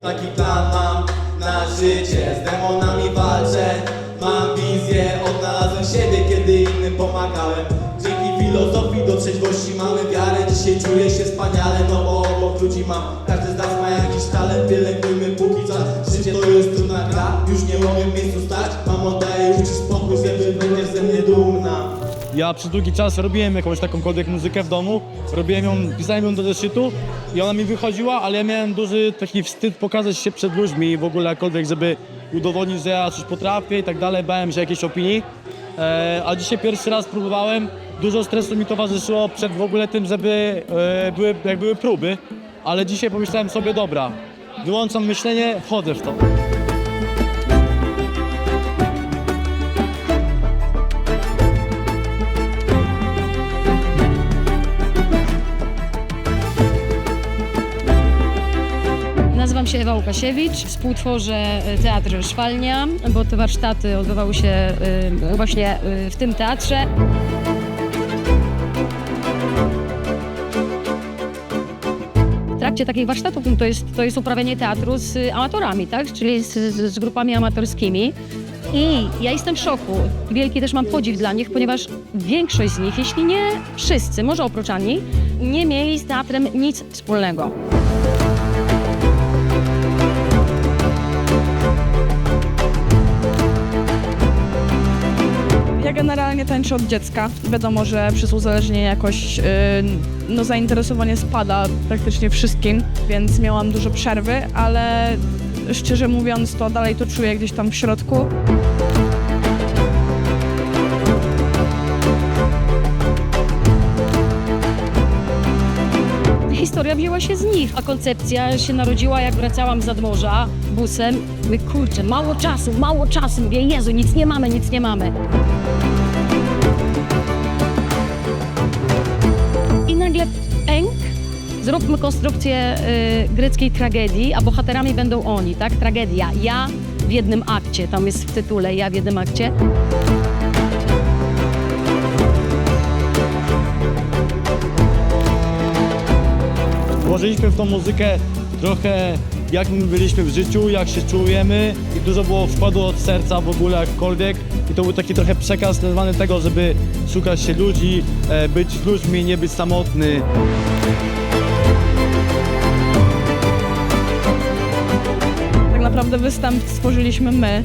Taki plan mam na życie, z demonami walczę. Mam wizję, odnalazłem siebie, kiedy innym pomagałem. Dzięki filozofii do trzeźwości mamy wiarę. Dzisiaj czuję się wspaniale, no bo obok ludzi mam. Każdy z nas ma jakiś talent, pielęgnujmy póki czas Życie to jest trudna gra, już nie mogę w miejscu stać. Mam oddaję już spokój, żeby będziesz ze mnie dumna Ja przez długi czas robiłem jakąś takąkolwiek muzykę w domu, robiłem ją, pisałem ją do zeszytu i ona mi wychodziła, ale ja miałem duży taki wstyd pokazać się przed ludźmi w ogóle jakkolwiek, żeby udowodnić, że ja coś potrafię i tak dalej, bałem się jakiejś opinii. E, a dzisiaj pierwszy raz próbowałem, dużo stresu mi towarzyszyło przed w ogóle tym, żeby e, były, jak były próby, ale dzisiaj pomyślałem sobie, dobra, wyłączam myślenie, wchodzę w to. Się Ewa Łukasiewicz, współtworzę e, Teatr Szwalnia, bo te warsztaty odbywały się e, właśnie e, w tym teatrze. W trakcie takich warsztatów no to jest, to jest uprawianie teatru z amatorami, tak? czyli z, z grupami amatorskimi. I ja jestem w szoku. Wielki też mam podziw dla nich, ponieważ większość z nich, jeśli nie wszyscy, może oprócz Ani, nie mieli z teatrem nic wspólnego. Generalnie tańczę od dziecka. Wiadomo, że przez uzależnienie jakoś yy, no, zainteresowanie spada praktycznie wszystkim, więc miałam dużo przerwy, ale szczerze mówiąc to dalej to czuję gdzieś tam w środku. Historia wzięła się z nich, a koncepcja się narodziła, jak wracałam z nadmorza busem. Mówię, kurczę, mało czasu, mało czasu. Mówię, Jezu, nic nie mamy, nic nie mamy. I nagle pęk, zróbmy konstrukcję y, greckiej tragedii, a bohaterami będą oni, tak? Tragedia. Ja w jednym akcie, tam jest w tytule, ja w jednym akcie. Włożyliśmy w tą muzykę trochę jak my byliśmy w życiu, jak się czujemy i dużo było wkładu od serca w ogóle jakkolwiek i to był taki trochę przekaz nazwany tego, żeby szukać się ludzi, e, być ludźmi, nie być samotny. Tak naprawdę występ stworzyliśmy my,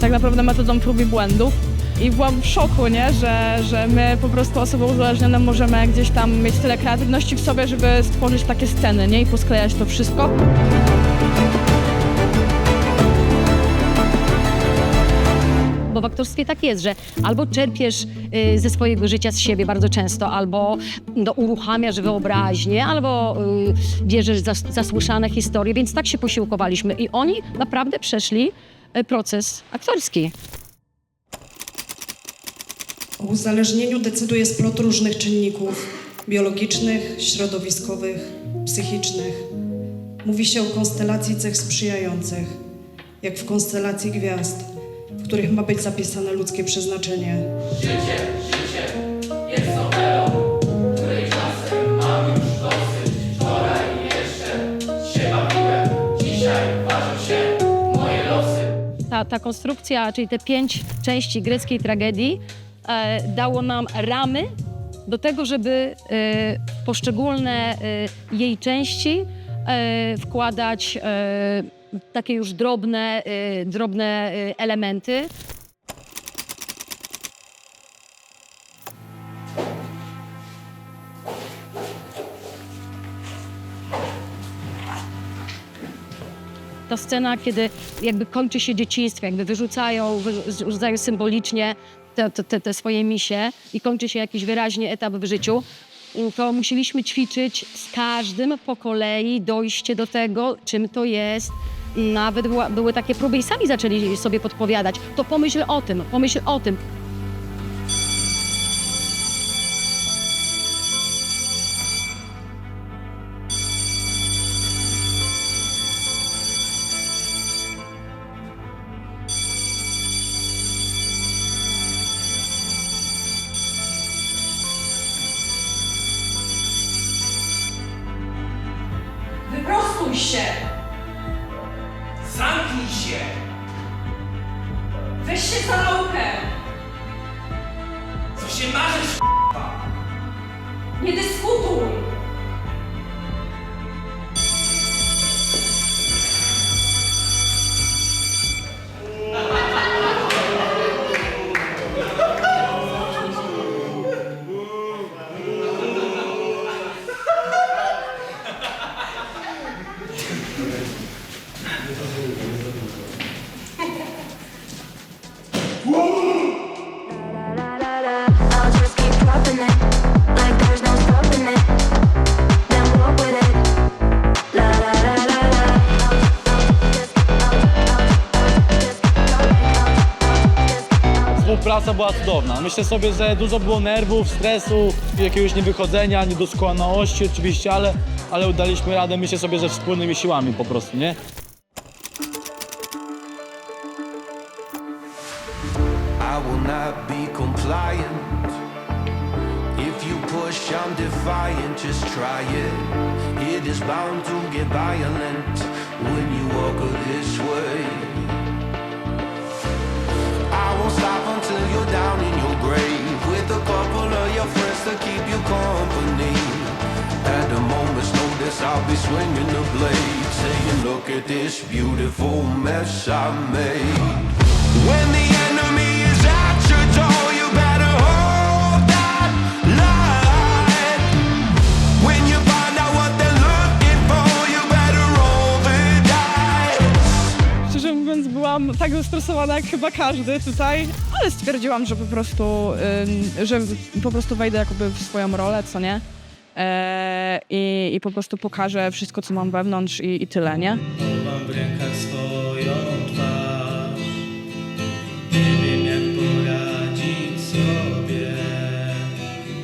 tak naprawdę metodą prób i błędów. I byłam w szoku, nie? Że, że my po prostu osoby uzależnione możemy gdzieś tam mieć tyle kreatywności w sobie, żeby stworzyć takie sceny, nie? I posklejać to wszystko. Bo w aktorstwie tak jest, że albo czerpiesz y, ze swojego życia z siebie bardzo często, albo no, uruchamiasz wyobraźnię, albo y, bierzesz zas, zasłyszane historie, więc tak się posiłkowaliśmy. I oni naprawdę przeszli y, proces aktorski. O uzależnieniu decyduje splot różnych czynników biologicznych, środowiskowych, psychicznych. Mówi się o konstelacji cech sprzyjających, jak w konstelacji gwiazd, w których ma być zapisane ludzkie przeznaczenie. Ta, ta konstrukcja, czyli te pięć części greckiej tragedii, dało nam ramy do tego, żeby e, poszczególne e, jej części e, wkładać e, takie już drobne, e, drobne e, elementy. Ta scena, kiedy jakby kończy się dzieciństwo, jakby wyrzucają, wyrzucają symbolicznie te, te, te swoje misie i kończy się jakiś wyraźnie etap w życiu, to musieliśmy ćwiczyć z każdym po kolei dojście do tego, czym to jest. Nawet była, były takie próby i sami zaczęli sobie podpowiadać. To pomyśl o tym, pomyśl o tym. Wyprostuj się! Zamknij się! Weź się za naukę! Co się marzysz, Nie dyskutuj! Współpraca była cudowna. Myślę sobie, że dużo było nerwów, stresu, jakiegoś niewychodzenia, niedoskonałości oczywiście, ale, ale udaliśmy radę. Myślę sobie, że wspólnymi siłami po prostu, nie? I will not be compliant. If you push, I'm defiant, just try it. It is bound to get violent when you walk this way. Friends to keep you company. At the moment's notice, I'll be swinging the blade, saying, Look at this beautiful mess I made. When the zestresowana jak chyba każdy tutaj, ale stwierdziłam, że po prostu, ym, że po prostu wejdę jakoby w swoją rolę, co nie? E, i, I po prostu pokażę wszystko, co mam wewnątrz i, i tyle, nie? Chowam w rękach swoją twarz Nie wiem jak poradzić sobie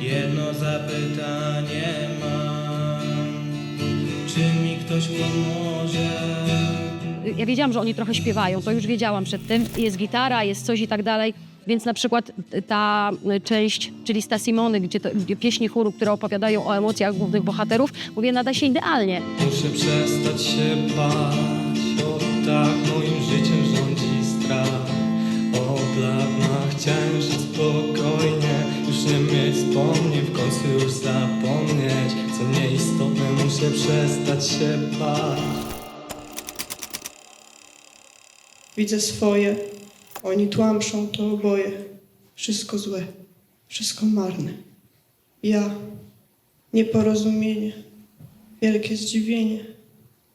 Jedno zapytanie mam Czy mi ktoś pomoże? Ja wiedziałam, że oni trochę śpiewają, to już wiedziałam przed tym. Jest gitara, jest coś i tak dalej. Więc na przykład ta y, część, czyli Sta Simony, gdzie, to, gdzie pieśni chóru, które opowiadają o emocjach głównych bohaterów, mówię, nada się idealnie. Muszę przestać się bać O tak moim życiem rządzi strach Od lat no, chciałem żyć spokojnie Już nie mieć wspomnień, w końcu już zapomnieć Co nieistotne, muszę przestać się bać Widzę swoje, oni tłamszą to oboje. Wszystko złe, wszystko marne. Ja, nieporozumienie, wielkie zdziwienie.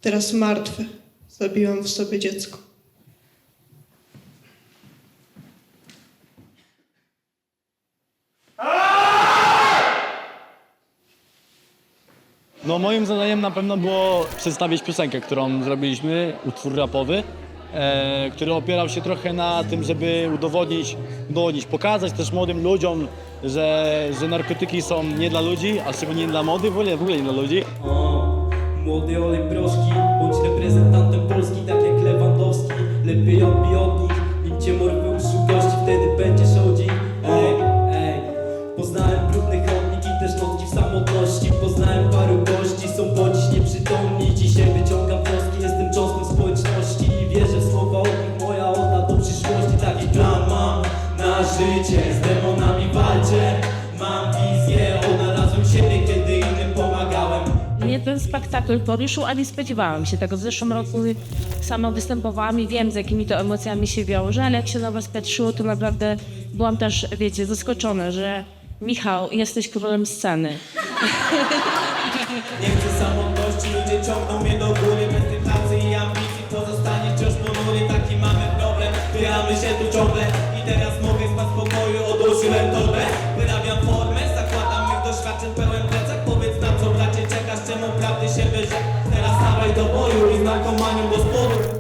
Teraz martwe, zabiłam w sobie dziecko. No moim zadaniem na pewno było przedstawić piosenkę, którą zrobiliśmy, utwór rapowy, e, który opierał się trochę na tym, żeby udowodnić, udowodnić, pokazać też młodym ludziom, że, że narkotyki są nie dla ludzi, a szczególnie nie dla młodych, w ogóle, w ogóle nie dla ludzi. O, młody Olej bądź na życie. Z demonami walczę, mam wizję, odnalazłem siebie, kiedy innym pomagałem. Mnie ten spektakl poruszył, a nie spodziewałam się tego. W zeszłym roku sama występowałam i wiem, z jakimi to emocjami się wiąże, ale jak się na was patrzyło, to naprawdę byłam też, wiecie, zaskoczona, że Michał, jesteś królem sceny. Nie chcę samotności, ludzie ciągną mnie do góry narkomanią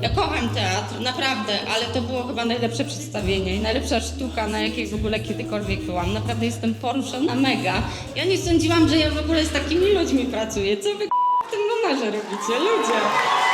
Ja kocham teatr, naprawdę, ale to było chyba najlepsze przedstawienie i najlepsza sztuka, na jakiej w ogóle kiedykolwiek byłam. Naprawdę jestem poruszona mega. Ja nie sądziłam, że ja w ogóle z takimi ludźmi pracuję. Co wy k***, w tym numerze robicie, ludzie?